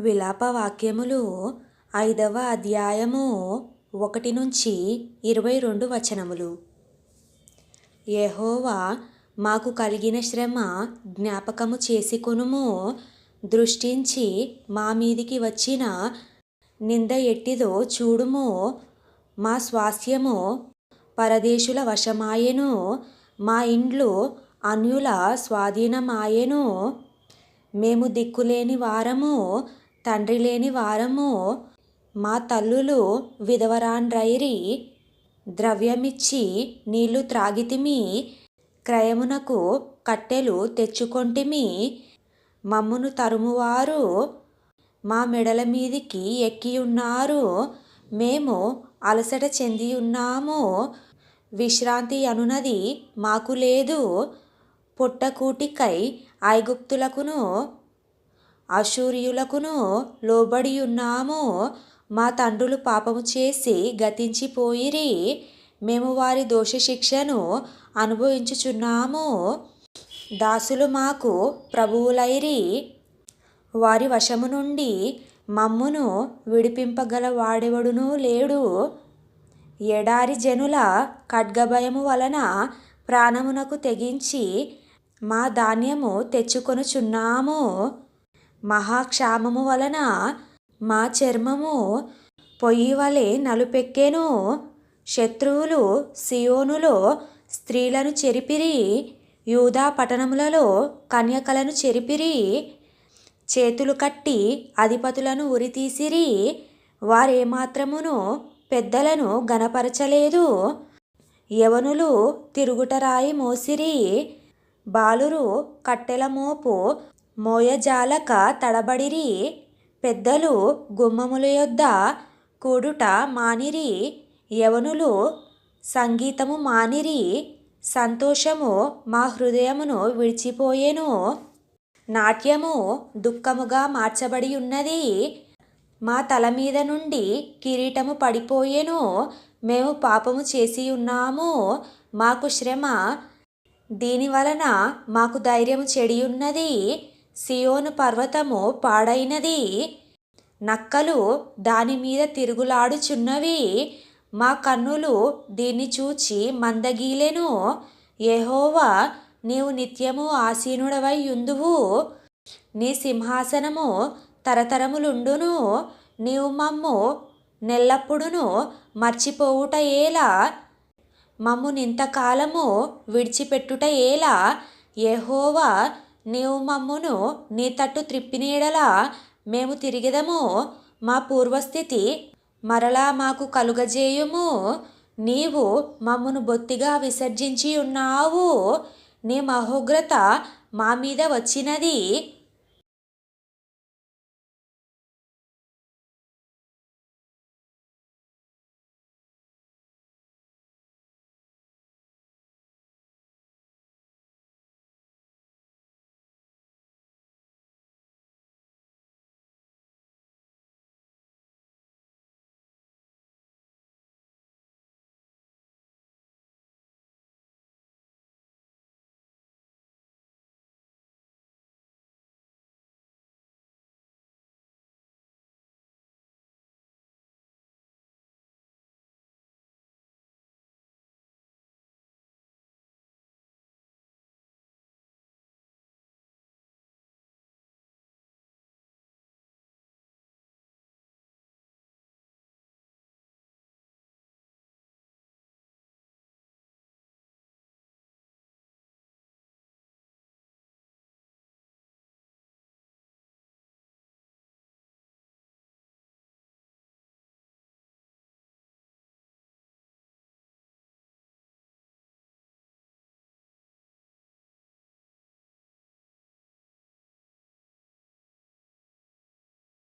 విలాపవాక్యములు ఐదవ అధ్యాయము ఒకటి నుంచి ఇరవై రెండు వచనములు. యహోవా మాకు కలిగిన శ్రమ జ్ఞాపకము చేసుకొనుము. దృష్టించి మా మీదికి వచ్చిన నింద ఎట్టిదో చూడుము. మా స్వాస్థ్యము పరదేశుల వశమాయెను. మా ఇండ్లు అన్యుల స్వాధీనమాయెను. మేము దిక్కులేని వారము. తండ్రి లేని వారము మా తల్లులు విధవరాండ్రైరి ద్రవ్యమిచ్చి నీళ్ళు త్రాగితిమి క్రయమునకు కట్టెలు తెచ్చుకొంటిమి. మమ్మును తరుమువారు మా మెడల మీదికి ఎక్కియున్నారు. మేము అలసట చెందియున్నాము. విశ్రాంతి అనునది మాకు లేదు. పొట్టకూటికై ఐగుప్తులకును అశూరియులకును లోబడియున్నాము మా తండ్రులు పాపము చేసి గతించిపోయిరి. మేము వారి దోషశిక్షను అనుభవించుచున్నాము. దాసులు మాకు ప్రభువులైరి. వారి వశము నుండి మమ్మును విడిపింపగల వాడెవడునూ లేడు. ఎడారి జనుల ఖడ్గభయము వలన ప్రాణమునకు తెగించి మా ధాన్యము తెచ్చుకొనుచున్నాము. మహాక్షామము వలన మా చర్మము పొయ్యి వలె నలుపెక్కెను. శత్రువులు సియోనులో స్త్రీలను చెరిపిరి యూదా పట్టణములలో కన్యకలను చెరిపిరి చేతులు కట్టి అధిపతులను ఉరితీసిరి. వారేమాత్రమును పెద్దలను గనపరచలేదు యవనులు తిరుగుటరాయి మోసిరి బాలురు కట్టెల మోపు మోయజాలక తడబడిరి పెద్దలు గుమ్మముల యొద్ద కూడుట మానిరి యవనులు సంగీతము మానిరి సంతోషము మా హృదయమును విడిచిపోయేను. నాట్యము దుఃఖముగా మార్చబడి ఉన్నది మా తల మీద నుండి కిరీటము పడిపోయేను. మేము పాపము చేసి ఉన్నాము మాకు శ్రమ దీని వలన మాకు ధైర్యము చెడియున్నది. సియోను పర్వతము పాడైనది. నక్కలు దాని మీద తిరుగులాడుచున్నవి. మా కన్నులు దీన్ని చూచి మందగీలెను. యెహోవా నీవు నిత్యము ఆసీనుడవై యుందువు నీ సింహాసనము తరతరములుండును. నీవు మమ్ము నెల్లప్పుడును మర్చిపోవుట ఏలా? మమ్మునింతకాలము విడిచిపెట్టుట ఏలా? యెహోవా నీవు మమ్మును నీ తట్టు త్రిప్పినీడలా మేము తిరిగెదము. మా పూర్వస్థితి మరలా మాకు కలుగజేయుము. నీవు మమ్మును బొత్తిగా విసర్జించి ఉన్నావు. నీ మహోగ్రత మా మీద వచ్చినది.